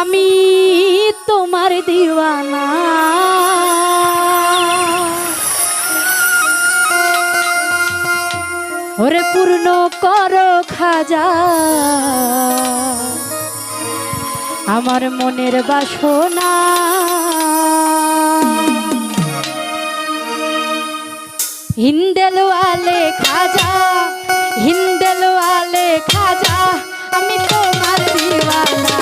আমি তোমার দিওয়ানা। ওরে পূর্ণ কর খাজা। আমার মনের বাসনা। হিন্দেলওয়ালে খাজা হিন্দেলওয়ালে খাজা, আমি তোমার দিওয়ানা।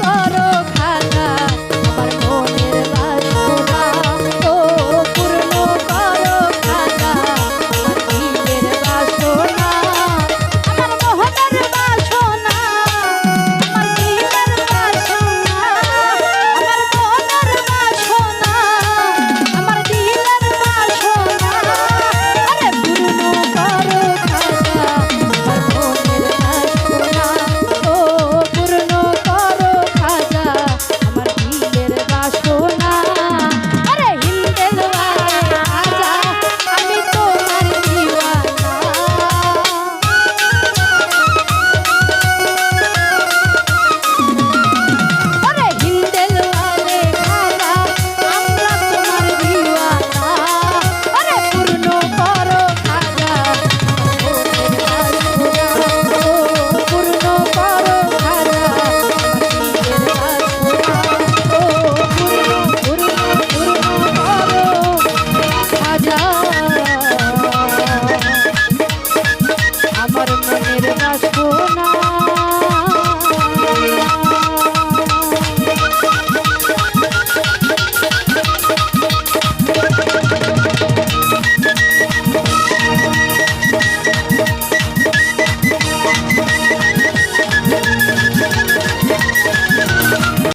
করে।